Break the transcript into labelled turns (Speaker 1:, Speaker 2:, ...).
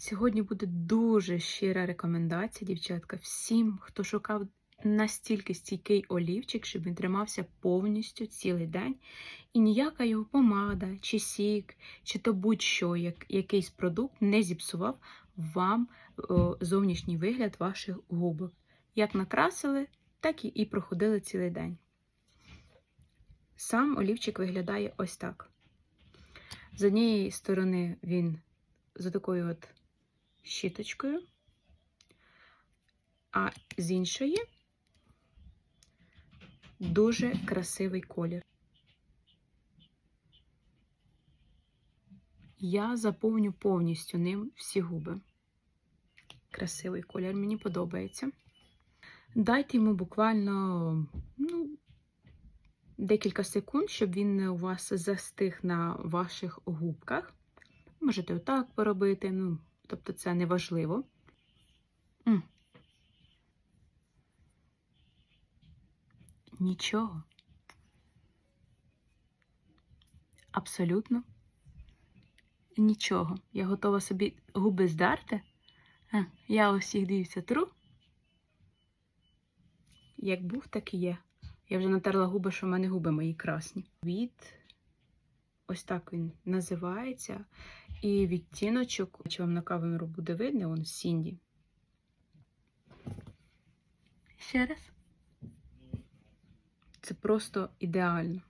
Speaker 1: Сьогодні буде дуже щира рекомендація, дівчатка, всім, хто шукав настільки стійкий олівчик, щоб він тримався повністю цілий день. І ніяка його помада, чи сік, чи то будь-що, як, якийсь продукт не зіпсував вам о, зовнішній вигляд ваших губок. Як накрасили, так і, проходили цілий день. Сам олівчик виглядає ось так. З однієї сторони він з такою от щіточкою, а з іншої дуже красивий колір. Я заповню повністю ним всі губи. Красивий колір, мені подобається. Дайте йому буквально ну, декілька секунд, щоб він у вас застиг на ваших губках. Можете отак поробити, ну, тобто це не важливо. М. Нічого. Абсолютно нічого. Я готова собі губи здерти. А, я ось їх дивіться тру. Як був, так і є. Я вже натерла губи, що в мене губи мої красні. Від ось так він називається. І відтіночок, чи вам на камеру буде видно, он Сінді. Ще раз. Це просто ідеально.